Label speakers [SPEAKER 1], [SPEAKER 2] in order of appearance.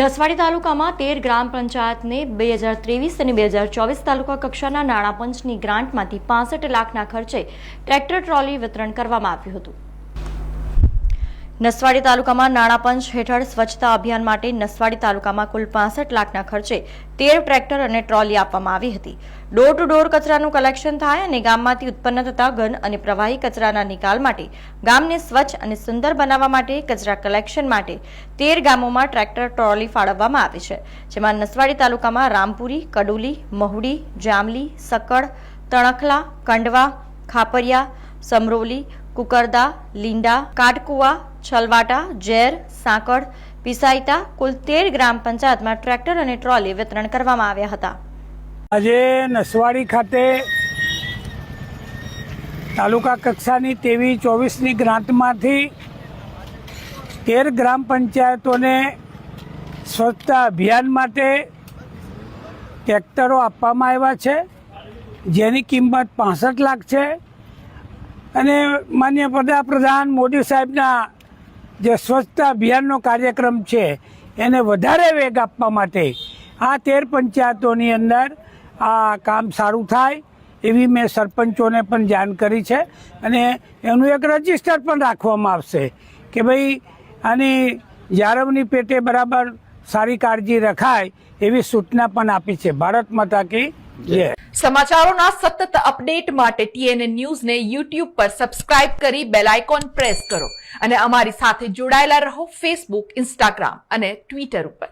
[SPEAKER 1] નસવાડી તાલુકામાં તેર ગ્રામ પંચાયતને બે હજાર ત્રેવીસ અને બે હજાર ચોવીસ તાલુકા કક્ષાના નાણાં પંચની ગ્રાન્ટમાંથી પાસઠ લાખના ખર્ચે ટ્રેક્ટર ટ્રોલી વિતરણ કરવામાં આવ્યું હતું. નસવાડી તાલુકામાં નાણાં પંચ હેઠળ સ્વચ્છતા અભિયાન માટે નસવાડી તાલુકામાં કુલ પાસઠ લાખના ખર્ચે તેર ટ્રેક્ટર અને ટ્રોલી આપવામાં આવી હતી. ડોર ટુ ડોર કચરાનું કલેક્શન થાય અને ગામમાંથી ઉત્પન્ન થતા ઘન અને પ્રવાહી કચરાના નિકાલ માટે ગામને સ્વચ્છ અને સુંદર બનાવવા માટે કચરા કલેક્શન માટે તેર ગામોમાં ટ્રેક્ટર, ટ્રોલી ફાળવવામાં આવી છે, જેમાં નસવાડી તાલુકામાં રામપુરી, કડુલી, મહુડી, જામલી સકડ તણખલા, કંડવા, ખાપરિયા, સમરોલી, કુકરદા, લીંડા, કાટકુવા, છલવાટા, ઝેર, સાંકળ, પિસાઈતા કુલ તેર ગ્રામ પંચાયતમાં ટ્રેક્ટર અને ટ્રોલી વિતરણ કરવામાં આવ્યા હતા.
[SPEAKER 2] આજે નસવાડી ખાતે તાલુકા કક્ષાની તેવી ચોવીસની ગ્રાન્ટમાંથી તેર ગ્રામ પંચાયતોને સ્વચ્છતા અભિયાન માટે ટ્રેક્ટરો આપવામાં આવ્યા છે, જેની કિંમત પાસઠ લાખ છે. અને માન્ય વડાપ્રધાન મોદી સાહેબના જે સ્વચ્છતા અભિયાનનો કાર્યક્રમ છે, એને વધારે વેગ આપવા માટે આ તેર પંચાયતોની અંદર આ કામ સારું થાય એવી મેં સરપંચોને પણ જાણ કરી છે અને એનું એક રજિસ્ટર પણ રાખવામાં આવશે કે ભાઈ આની જાળવણી પેટે બરાબર સારી કાળજી રખાય એવી સૂચના પણ આપી છે. ભારત માતા કી જય.
[SPEAKER 3] સમાચારોના સતત અપડેટ માટે ટીએનએ ન્યૂઝને યુટ્યુબ પર સબસ્ક્રાઇબ કરી બેલ આઇકોન પ્રેસ કરો અને અમારી સાથે જોડાયેલા રહો ફેસબુક, ઇન્સ્ટાગ્રામ અને ટ્વિટર ઉપર.